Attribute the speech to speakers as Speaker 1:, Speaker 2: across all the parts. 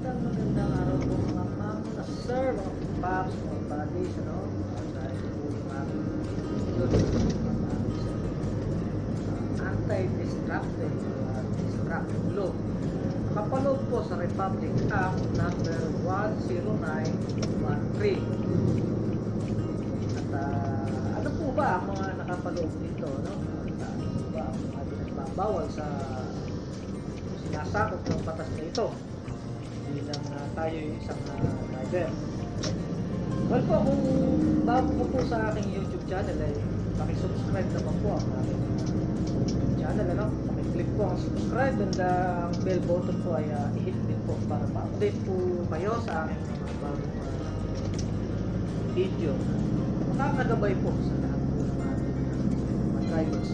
Speaker 1: Magandang magandang araw po mga ma'am, mga sir, mga paps, mga buddies, ano? At dahil po mga uh, anti-destructive uh, destructive law. Nakapaload po sa Republic Act number 10913. At uh, ano po ba ang mga nakapalood nito, no? At uh, ano ba ang mga pinagbabawal sa sinasakop ng batas na ito bilang uh, tayo yung isang uh, driver. Well po, kung bago po po sa aking YouTube channel ay pakisubscribe naman po ang aking uh, channel. Ano? Pakiclick po ang subscribe and uh, ang bell button po ay uh, i-hit din po para pa-update po kayo sa aking mga bagong uh, video. Makakagabay po sa lahat po ng mga drivers.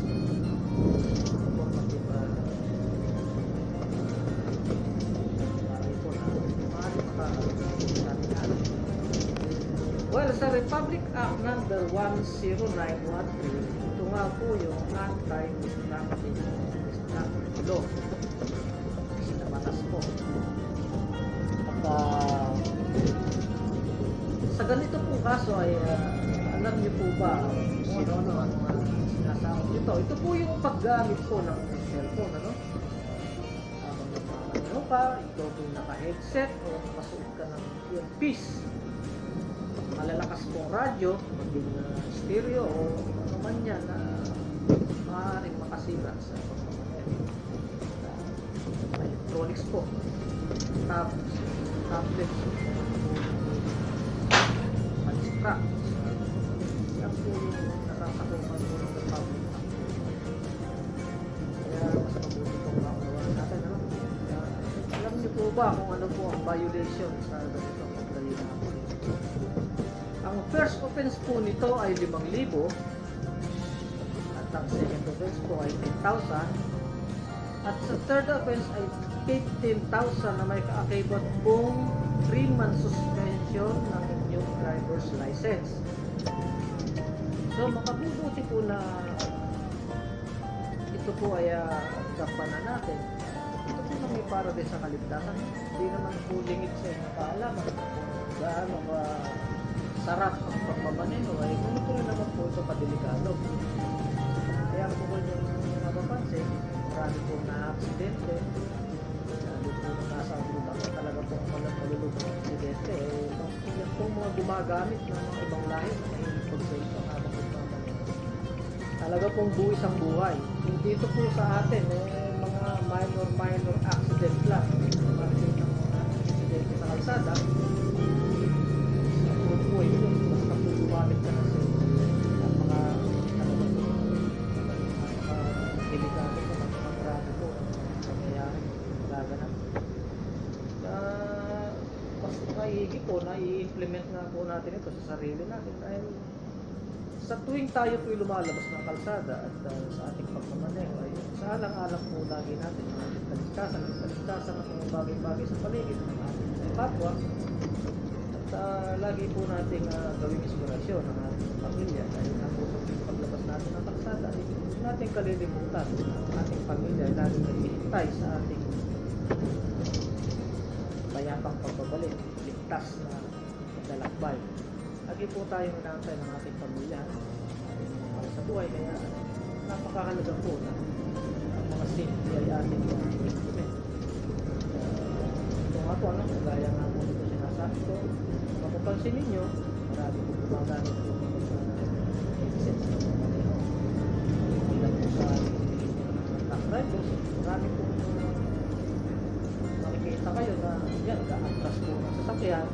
Speaker 1: Sa Republic Act number 10913, ito nga po yung anti-destructive destructive law. Po. At ah, sa ganito pong kaso ay ah, alam niyo po ba kung ano-ano ang mga sinasakot ito? Ito po yung paggamit po ng cellphone, ano? nagmamano ka, ikaw po naka-headset o nakasuot ka ng earpiece. Malalakas pong radyo, maging uh, stereo o ano man yan na maaaring makasira sa. Uh, electronics po, tab, tablets, mag-strap. Yan po yung nakasakupan po ng Act. Kaya mas mabuti pong maunawaan natin. Ano? Alam niyo po ba kung ano po ang violation sa ganito first offense po nito ay 5,000 at ang second offense po ay 10,000 at sa third offense ay 15,000 na may kaakibat pong 3 month suspension ng inyong driver's license. So makabubuti po na ito po ay uh, gampanan natin. Ito po na may para din sa kaligtasan. Hindi naman po lingid sa inyong kaalaman gaano ka sarap ang pagmamaneho ay tuloy naman po ito kadelikado. Kaya po kung yung napapansin, marami po na aksidente. Lalo po nasa na talaga po malang malulubang ng aksidente. Eh, yan po mga gumagamit ng mga ibang lahi na mahilig pag-cellphone habang nagmamaneho. Talaga pong buwis ang buhay. Dito po sa atin, eh, mga minor minor accident lang. Maigi po na i-implement nga po natin ito sa sarili natin. Dahil sa tuwing tayo po lumalabas ng kalsada at uh, sa ating pagmamaneho ay sa alang-alang po lagi natin ang ating kaligtasan at kaligtasan ng mga bagay-bagay sa paligid ng ating kapwa. At uh, lagi po nating uh, gawing inspirasyon ng ating pamilya dahil nga po sa paglabas natin ng kalsada ay natin kalilimutan na ang ating pamilya lagi naghihintay sa ating payapang pagbabalik, ligtas na paglalakbay. Lagi po tayong inaantay ng ating pamilya ating mga sa buhay kaya napakahalaga po na ang mga safety ay ating implement. Uh, ito nga po, ano, kagaya nga po nito sinasabi ko, mapapansin ninyo, marami po gumagamit po ng mga headsets ng sasakyan,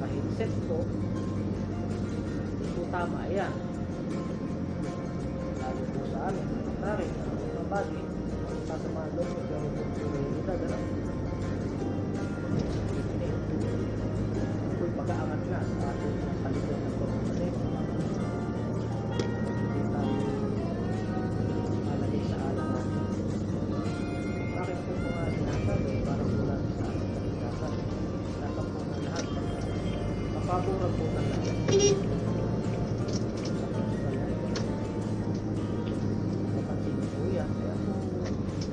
Speaker 1: naka-headset po, hindi po tama yan. Lalo po sa amin, pare, mga body, sa mga loob, pero po po realidad, ano? Kaya po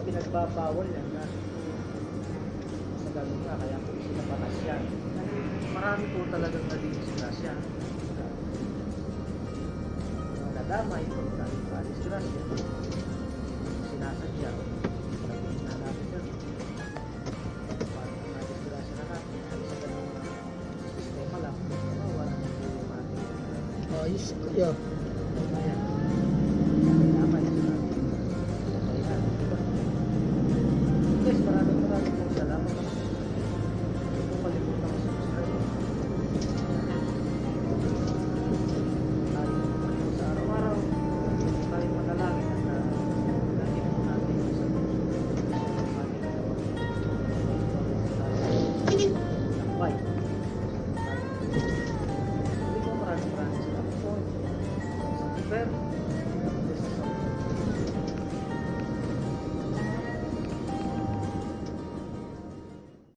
Speaker 1: pinagbabawal yan na sa ganun nga, kaya po sinabakas yan. Marami po talagang naging disgrasya. Mga nadamay, pag naging pa-disgrasya, sinasadya, naging historia. Yes,
Speaker 2: marami sir?